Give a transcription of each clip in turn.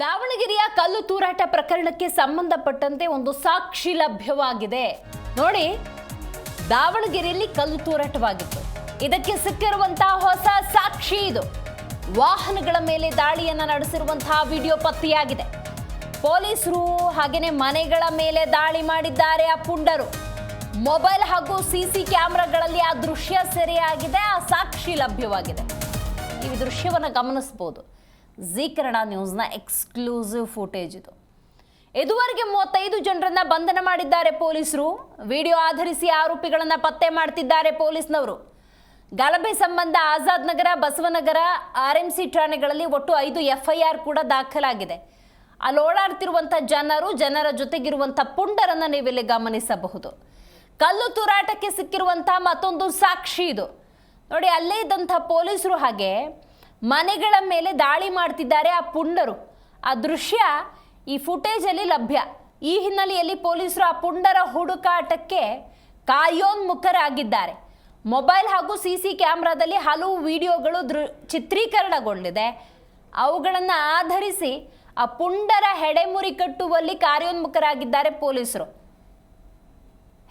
ದಾವಣಗೆರೆಯ ಕಲ್ಲು ತೂರಾಟ ಪ್ರಕರಣಕ್ಕೆ ಸಂಬಂಧಪಟ್ಟಂತೆ ಒಂದು ಸಾಕ್ಷಿ ಲಭ್ಯವಾಗಿದೆ. ನೋಡಿ, ದಾವಣಗೆರೆಯಲ್ಲಿ ಕಲ್ಲು ತೂರಾಟವಾಗಿತ್ತು. ಇದಕ್ಕೆ ಸಿಕ್ಕಿರುವಂತಹ ಹೊಸ ಸಾಕ್ಷಿ ಇದು. ವಾಹನಗಳ ಮೇಲೆ ದಾಳಿಯನ್ನು ನಡೆಸಿರುವಂತಹ ವಿಡಿಯೋ ಪತ್ತೆಯಾಗಿದೆ. ಪೊಲೀಸರು ಹಾಗೆಯೇ ಮನೆಗಳ ಮೇಲೆ ದಾಳಿ ಮಾಡಿದ್ದಾರೆ ಆ ಪುಂಡರು. ಮೊಬೈಲ್ ಹಾಗೂ ಸಿಸಿ ಕ್ಯಾಮೆರಾಗಳಲ್ಲಿ ಆ ದೃಶ್ಯ ಸೆರೆಯಾಗಿದೆ, ಆ ಸಾಕ್ಷಿ ಲಭ್ಯವಾಗಿದೆ. ಈ ದೃಶ್ಯವನ್ನು ಗಮನಿಸಬಹುದು ಜಿ ಕನ್ನಡ ನ್ಯೂಸ್ನ ಎಕ್ಸ್ಕ್ಲೂಸಿವ್ ಫುಟೇಜ್ ಇದು. ಇದುವರೆಗೆ ಮೂವತ್ತೈದು ಜನರನ್ನ ಬಂಧನ ಮಾಡಿದ್ದಾರೆ ಪೊಲೀಸರು. ವಿಡಿಯೋ ಆಧರಿಸಿ ಆರೋಪಿಗಳನ್ನು ಪತ್ತೆ ಮಾಡ್ತಿದ್ದಾರೆ ಪೊಲೀಸ್ನವರು. ಗಲಭೆ ಸಂಬಂಧ ಆಜಾದ್ ನಗರ, ಬಸವನಗರ, ಆರ್ಎಂಸಿ ಠಾಣೆಗಳಲ್ಲಿ ಒಟ್ಟು ಐದು ಎಫ್ಐಆರ್ ಕೂಡ ದಾಖಲಾಗಿದೆ. ಅಲ್ಲಿ ಓಡಾಡ್ತಿರುವಂಥ ಜನರು, ಜನರ ಜೊತೆಗಿರುವಂಥ ಪುಂಡರನ್ನು ನೀವಿಲ್ಲಿ ಗಮನಿಸಬಹುದು. ಕಲ್ಲು ತೂರಾಟಕ್ಕೆ ಸಿಕ್ಕಿರುವಂಥ ಮತ್ತೊಂದು ಸಾಕ್ಷಿ ಇದು. ನೋಡಿ, ಅಲ್ಲೇ ಇದ್ದಂಥ ಪೊಲೀಸರು ಹಾಗೆ ಮನೆಗಳ ಮೇಲೆ ದಾಳಿ ಮಾಡ್ತಿದ್ದಾರೆ ಆ ಪುಂಡರು. ಆ ದೃಶ್ಯ ಈ ಫುಟೇಜಲ್ಲಿ ಲಭ್ಯ. ಈ ಹಿನ್ನೆಲೆಯಲ್ಲಿ ಪೊಲೀಸರು ಆ ಪುಂಡರ ಹುಡುಕಾಟಕ್ಕೆ ಕಾಯೋನ್ಮುಖರಾಗಿದ್ದಾರೆ. ಮೊಬೈಲ್ ಹಾಗೂ ಸಿ ಸಿ ಕ್ಯಾಮ್ರಾದಲ್ಲಿ ಹಲವು ವಿಡಿಯೋಗಳು ದೃ ಚಿತ್ರೀಕರಣಗೊಂಡಿದೆ. ಅವುಗಳನ್ನು ಆಧರಿಸಿ ಆ ಪುಂಡರ ಹೆಡೆಮುರಿ ಕಟ್ಟುವಲ್ಲಿ ಕಾರ್ಯೋನ್ಮುಖರಾಗಿದ್ದಾರೆ ಪೊಲೀಸರು.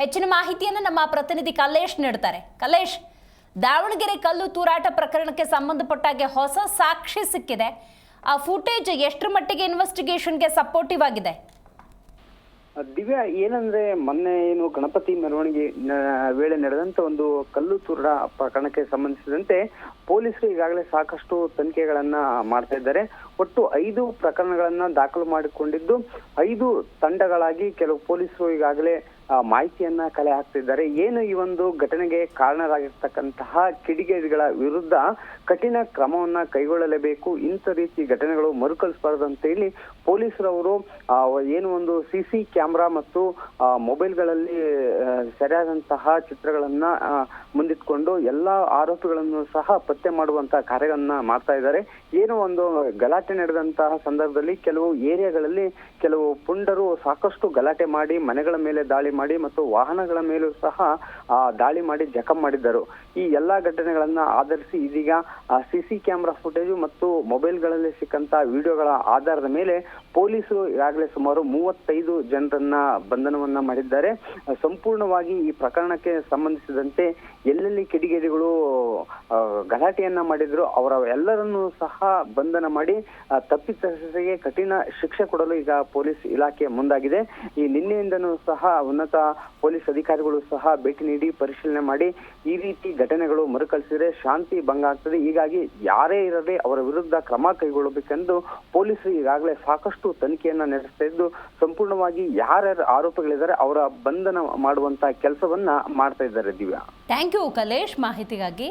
ಹೆಚ್ಚಿನ ಮಾಹಿತಿಯನ್ನು ನಮ್ಮ ಪ್ರತಿನಿಧಿ ಕಲ್ಲೇಶ್ ನೀಡ್ತಾರೆ. ಕಲ್ಲೇಶ್ ದಾವಣಗೆರೆ ಕಲ್ಲು ತೂರಾಟ ಪ್ರಕರಣಕ್ಕೆ ಸಂಬಂಧಪಟ್ಟಾಗೆ ಹೊಸ ಸಾಕ್ಷಿ ಸಿಕ್ಕಿದೆ. ಆ ಫುಟೇಜ್ ಎಷ್ಟರ ಮಟ್ಟಿಗೆ ಇನ್ವೆಸ್ಟಿಗೇಷನ್ಗೆ ಸಪೋರ್ಟಿವ್ ಆಗಿದೆ? ದಿವ್ಯಾ, ಏನಂದ್ರೆ ಮೊನ್ನೆ ಏನು ಗಣಪತಿ ಮೆರವಣಿಗೆ ವೇಳೆ ನಡೆದಂತ ಒಂದು ಕಲ್ಲು ತೂರ ಪ್ರಕರಣಕ್ಕೆ ಸಂಬಂಧಿಸಿದಂತೆ ಪೊಲೀಸರು ಈಗಾಗಲೇ ಸಾಕಷ್ಟು ತನಿಖೆಗಳನ್ನ ಮಾಡ್ತಾ ಇದ್ದಾರೆ. ಒಟ್ಟು ಐದು ಪ್ರಕರಣಗಳನ್ನ ದಾಖಲು ಮಾಡಿಕೊಂಡಿದ್ದು, ಐದು ತಂಡಗಳಾಗಿ ಕೆಲವು ಪೊಲೀಸರು ಈಗಾಗಲೇ ಮಾಹಿತಿಯನ್ನ ಕಲೆ ಹಾಕ್ತಿದ್ದಾರೆ. ಏನು ಈ ಒಂದು ಘಟನೆಗೆ ಕಾರಣರಾಗಿರ್ತಕ್ಕಂತಹ ಕಿಡಿಗೇಡಿಗಳ ವಿರುದ್ಧ ಕಠಿಣ ಕ್ರಮವನ್ನ ಕೈಗೊಳ್ಳಲೇಬೇಕು? ಇಂಥ ರೀತಿ ಘಟನೆಗಳು ಮರುಕಳಿಸಬಾರದು ಅಂತ ಹೇಳಿ ಪೊಲೀಸರವರು ಏನು ಒಂದು ಸಿಸಿ ಕ್ಯಾಮ್ರಾ ಮತ್ತು ಮೊಬೈಲ್ಗಳಲ್ಲಿ ಸರಿಯಾದಂತಹ ಚಿತ್ರಗಳನ್ನ ಮುಂದಿಟ್ಕೊಂಡು ಎಲ್ಲಾ ಆರೋಪಿಗಳನ್ನು ಸಹ ಪತ್ತೆ ಮಾಡುವಂತಹ ಕಾರ್ಯಗಳನ್ನ ಮಾಡ್ತಾ ಇದ್ದಾರೆ. ಏನು ಒಂದು ಗಲಾಟೆ ನಡೆದಂತಹ ಸಂದರ್ಭದಲ್ಲಿ ಕೆಲವು ಏರಿಯಾಗಳಲ್ಲಿ ಕೆಲವು ಪುಂಡರು ಸಾಕಷ್ಟು ಗಲಾಟೆ ಮಾಡಿ ಮನೆಗಳ ಮೇಲೆ ದಾಳಿ ಮಾಡಿ ಮತ್ತು ವಾಹನಗಳ ಮೇಲೂ ಸಹ ದಾಳಿ ಮಾಡಿ ಜಖಂ ಮಾಡಿದ್ದರು. ಈ ಎಲ್ಲಾ ಘಟನೆಗಳನ್ನ ಆಧರಿಸಿ ಇದೀಗ ಸಿಸಿ ಕ್ಯಾಮೆರಾ ಫುಟೇಜು ಮತ್ತು ಮೊಬೈಲ್ಗಳಲ್ಲಿ ಸಿಕ್ಕಂತ ವಿಡಿಯೋಗಳ ಆಧಾರದ ಮೇಲೆ ಪೊಲೀಸರು ಈಗಾಗಲೇ ಸುಮಾರು ಮೂವತ್ತೈದು ಜನರನ್ನ ಬಂಧನವನ್ನ ಮಾಡಿದ್ದಾರೆ. ಸಂಪೂರ್ಣವಾಗಿ ಈ ಪ್ರಕರಣಕ್ಕೆ ಸಂಬಂಧಿಸಿದಂತೆ ಎಲ್ಲೆಲ್ಲಿ ಕಿಡಿಗೇಡಿಗಳು ಗಲಾಟೆಯನ್ನ ಮಾಡಿದ್ರು, ಅವರ ಎಲ್ಲರನ್ನೂ ಸಹ ಬಂಧನ ಮಾಡಿ ತಪ್ಪಿತಸ್ಥರಿಗೆ ಕಠಿಣ ಶಿಕ್ಷೆ ಕೊಡಲು ಈಗ ಪೊಲೀಸ್ ಇಲಾಖೆ ಮುಂದಾಗಿದೆ. ಈ ನಿನ್ನೆಯಿಂದನೂ ಸಹ ಉನ್ನತ ಪೊಲೀಸ್ ಅಧಿಕಾರಿಗಳು ಸಹ ಭೇಟಿ ನೀಡಿ ಪರಿಶೀಲನೆ ಮಾಡಿ ಈ ರೀತಿ ಘಟನೆಗಳು ಮರುಕಳಿಸಿದರೆ ಶಾಂತಿ ಭಂಗ ಆಗ್ತದೆ. ಹೀಗಾಗಿ ಯಾರೇ ಇರಲಿ ಅವರ ವಿರುದ್ಧ ಕ್ರಮ ಕೈಗೊಳ್ಳಬೇಕೆಂದು ಪೊಲೀಸರು ಈಗಾಗಲೇ ಸಾಕಷ್ಟು ತನಿಖೆಯನ್ನ ನಡೆಸ್ತಾ ಇದ್ದು, ಸಂಪೂರ್ಣವಾಗಿ ಯಾರ್ಯಾರು ಆರೋಪಿಗಳಿದ್ದಾರೆ ಅವರ ಬಂಧನ ಮಾಡುವಂತ ಕೆಲಸವನ್ನ ಮಾಡ್ತಾ ಇದ್ದಾರೆ ದಿವ್ಯಾ. Thank you Kalesh. ಮಾಹಿತಿಗಾಗಿ